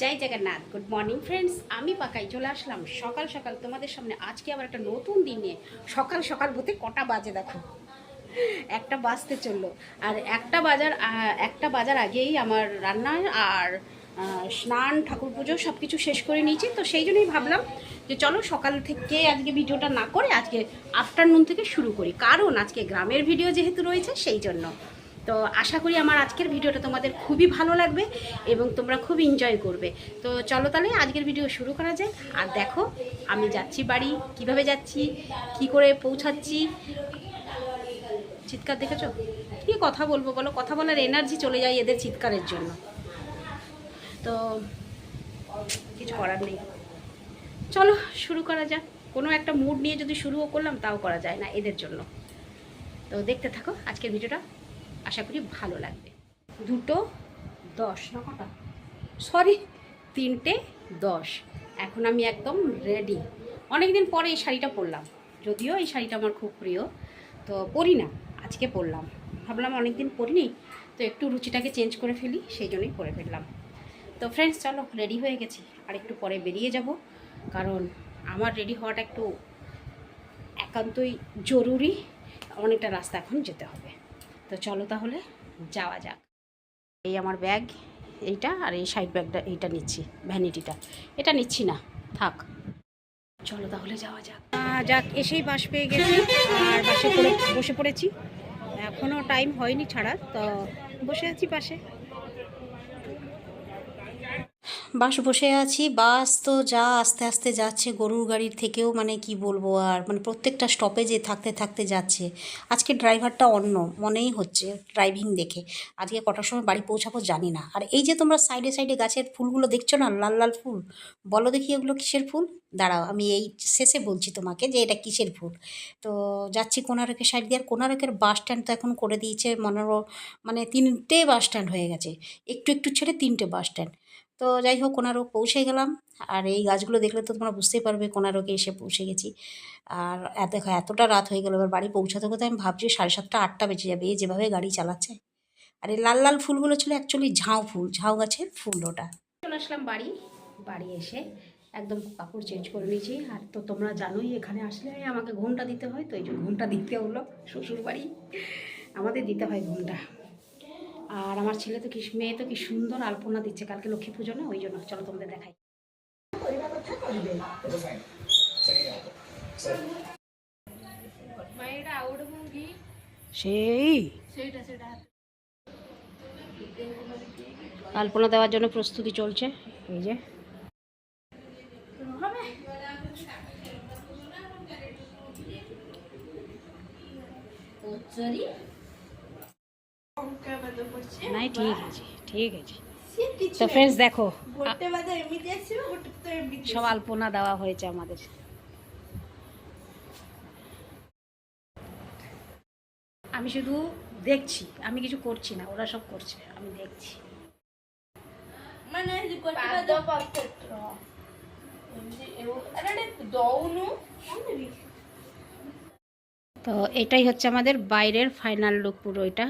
জয় Jagannath. Good morning friends আমি পাকাই, চলে আসলাম সকাল সকাল। তোমাদের সামনে আজকে আবার একটা নতুন দিন সকাল সকাল বলতে কটা বাজে দেখো। একটা বাজতে চলল। আর একটা বাজার একটা বাজার আগেই আমার রান্না আর স্নান, ঠাকুর পুজো সব কিছু শেষ করে নিয়েছি। তো সেই জন্যই ভাবলাম যে চলো সকাল থেকে আজকে ভিডিওটা না করে আজকে আফটারনুন থেকে শুরু করি। কারণ আজকে গ্রামের ভিডিও যেহেতু রয়েছে, সেই জন্য। তো আশা করি আমার আজকের ভিডিওটা তোমাদের খুবই ভালো লাগবে এবং তোমরা খুব এনজয় করবে। তো চলো তাহলে আজকের ভিডিও শুরু করা যায় আর দেখো, আমি যাচ্ছি বাড়ি, কীভাবে যাচ্ছি, কি করে পৌঁছাচ্ছি? চিৎকার দেখেছ? কি কথা বলব বলো? কথা বলার এনার্জি চলে যায় এদের চিৎকারের জন্য। তো কিছু করার নেই। চলো, শুরু করা যাক। কোনো একটা মুড নিয়ে যদি শুরুও করলাম, তাও করা যায় না এদের জন্য। তো দেখতে থাকো আজকের ভিডিওটা আশা করি ভালো লাগবে। দুটো দশ না কটা? সরি তিনটে দশ। এখন আমি একদম রেডি অনেক দিন পরে এই শাড়িটা পরলাম। যদিও এই শাড়িটা আমার খুব প্রিয়। তো পরি না, আজকে পরলাম। ভাবলাম অনেক দিন পরিনি, তো একটু রুচিটাকে চেঞ্জ করে ফেলি, সেই জন্যই পরে ফেললাম। তো ফ্রেন্ডস চলো রেডি হয়ে গেছি। আর একটু পরে বেরিয়ে যাব। কারণ আমার রেডি হওয়াটা একটু একান্তই জরুরি। অনেকটা রাস্তা এখন যেতে হবে। তো চলো তাহলে যাওয়া যাক। এই আমার ব্যাগ এইটা আর এই সাইড ব্যাগটা এইটা নিচ্ছি ভ্যানিটিটা। এটা নিচ্ছি না থাক। চলো তাহলে যাওয়া যাক। যাক এসেই বাস পেয়ে গেছি আর বাসে পড়ে বসে পড়েছি। এখনও টাইম হয়নি ছাড়া তো বসে আছি পাশে বাস বসে আছি, বাস তো যা আস্তে আস্তে যাচ্ছে গরুর গাড়ির থেকেও মানে কি বলব আর মানে প্রত্যেকটা স্টপেজে থাকতে থাকতে যাচ্ছে। আজকে ড্রাইভারটা অন্য, মনেই হচ্ছে ড্রাইভিং দেখে। আজকে কটার সময় বাড়ি পৌঁছাবো জানি না। আর এই যে তোমরা সাইডে সাইডে গাছের ফুলগুলো দেখছ না, লাল লাল ফুল? বলো দেখি এগুলো কিসের ফুল? দাঁড়াও, আমি এই শেষে বলছি তোমাকে যে এটা কিসের ফুল? তো যাচ্ছি কোনারকের সাইড দিয়ে, আর কোনারকের বাস স্ট্যান্ড তো এখন করে দিয়েছে মনেরো মানে তিনটে বাস স্ট্যান্ড হয়ে গেছে। একটু একটু ছেড়ে তিনটে বাস স্ট্যান্ড তো যাই হোক, কোনারক পৌঁছে গেলাম। আর এই গাছগুলো দেখলে তো তোমরা বুঝতেই পারবে কোনারকে এসে পৌঁছে গেছি। আর দেখো, এতটা রাত হয়ে গেল। এবার বাড়ি পৌঁছাতে কোথায় আমি ভাবছি সাড়ে সাতটা, আটটা বেজে যাবে এই যেভাবে গাড়ি চালাচ্ছে। আর এই লাল লাল ফুলগুলো ছিল অ্যাকচুয়ালি ঝাউ ফুল, ঝাউ গাছের ফুল ওটা। চলে আসলাম বাড়ি। বাড়ি এসে একদম কাপড় চেঞ্জ করে নিয়েছি। আর তো তোমরা জানোই, এখানে আসলে আমাকে ঘুমটা দিতে হয়, তো এই যে ঘুমটা দিতে হলো শ্বশুর বাড়ি আমাদের দিতে হয় ঘুমটা। আমার ছেলে তো কি মেয়ে তো কি সুন্দর আলপনা দিচ্ছে কালকে লক্ষ্মী পুজো না? ওই জন্য চলো তোমাদের দেখাই। সেই। আলপনা দেওয়ার জন্য প্রস্তুতি চলছে। এই যে। নাই ঠিক আছে ঠিক আছে। তো ফ্রেন্ডস দেখো সব আলপনা দেওয়া হয়েছে আমাদের। আমি শুধু দেখছি আমি কিছু করছি না ওরা সব করছে আমি দেখছি। তো এটাই হচ্ছে আমাদের বাইরের ফাইনাল লুক পুরো এটা।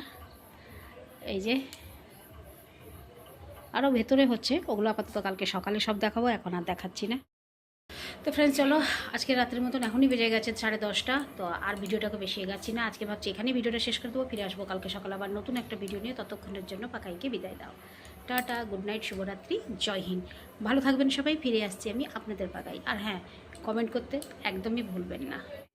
এই যে আরও ভেতরে হচ্ছে। ওগুলো আপাতত কালকে সকালে সব দেখাবো, এখন আর দেখাচ্ছি না। তো ফ্রেন্ডস চলো আজকে রাত্রের মতন এখনই বেজে গেছে সাড়ে দশটা, তো আর ভিডিওটাকে বেশি এগাচ্ছি না। আজকে ভাবছি এখানেই ভিডিওটা শেষ করে দেবো, ফিরে আসব কালকে সকালে আবার নতুন একটা ভিডিও নিয়ে। ততক্ষণের জন্য পাকাইকে বিদায় দাও। টাটা গুড নাইট শুভরাত্রি, জয় হিন্দ। ভালো থাকবেন সবাই, ফিরে আসছি আমি আপনাদের পাকাই। আর হ্যাঁ কমেন্ট করতে একদমই ভুলবেন না।